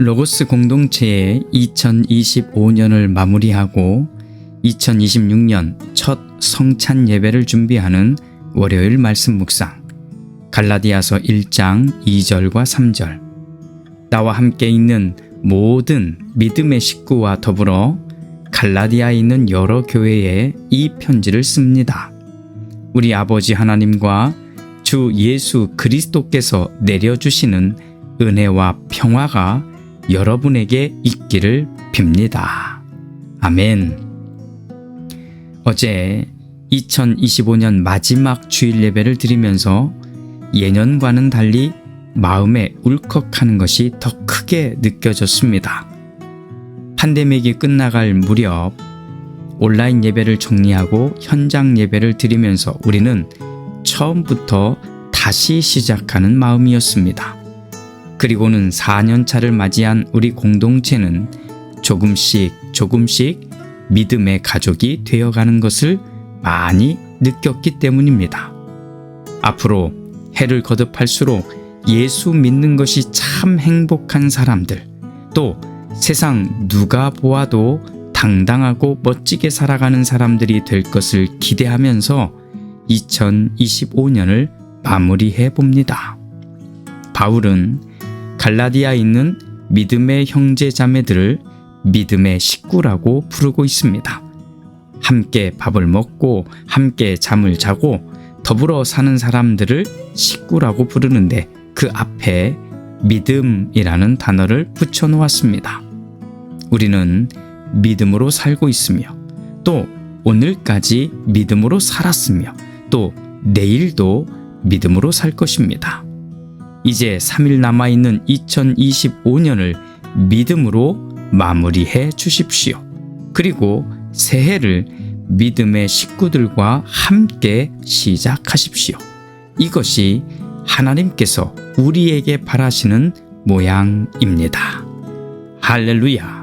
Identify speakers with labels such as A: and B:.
A: 로고스 공동체의 2025년을 마무리하고 2026년 첫 성찬 예배를 준비하는 월요일 말씀 묵상 갈라디아서 1장 2절과 3절 나와 함께 있는 모든 믿음의 식구와 더불어 갈라디아에 있는 여러 교회에 이 편지를 씁니다. 우리 아버지 하나님과 주 예수 그리스도께서 내려주시는 은혜와 평화가 여러분에게 있기를 빕니다. 아멘. 어제 2025년 마지막 주일 예배를 드리면서 예년과는 달리 마음에 울컥하는 것이 더 크게 느껴졌습니다. 팬데믹이 끝나갈 무렵 온라인 예배를 정리하고 현장 예배를 드리면서 우리는 처음부터 다시 시작하는 마음이었습니다. 그리고는 4년차를 맞이한 우리 공동체는 조금씩 조금씩 믿음의 가족이 되어가는 것을 많이 느꼈기 때문입니다. 앞으로 해를 거듭할수록 예수 믿는 것이 참 행복한 사람들, 또 세상 누가 보아도 당당하고 멋지게 살아가는 사람들이 될 것을 기대하면서 2025년을 마무리해 봅니다. 바울은 갈라디아에 있는 믿음의 형제 자매들을 믿음의 식구라고 부르고 있습니다. 함께 밥을 먹고 함께 잠을 자고 더불어 사는 사람들을 식구라고 부르는데 그 앞에 믿음이라는 단어를 붙여 놓았습니다. 우리는 믿음으로 살고 있으며 또 오늘까지 믿음으로 살았으며 또 내일도 믿음으로 살 것입니다. 이제 3일 남아있는 2025년을 믿음으로 마무리해 주십시오. 그리고 새해를 믿음의 식구들과 함께 시작하십시오. 이것이 하나님께서 우리에게 바라시는 모양입니다. 할렐루야!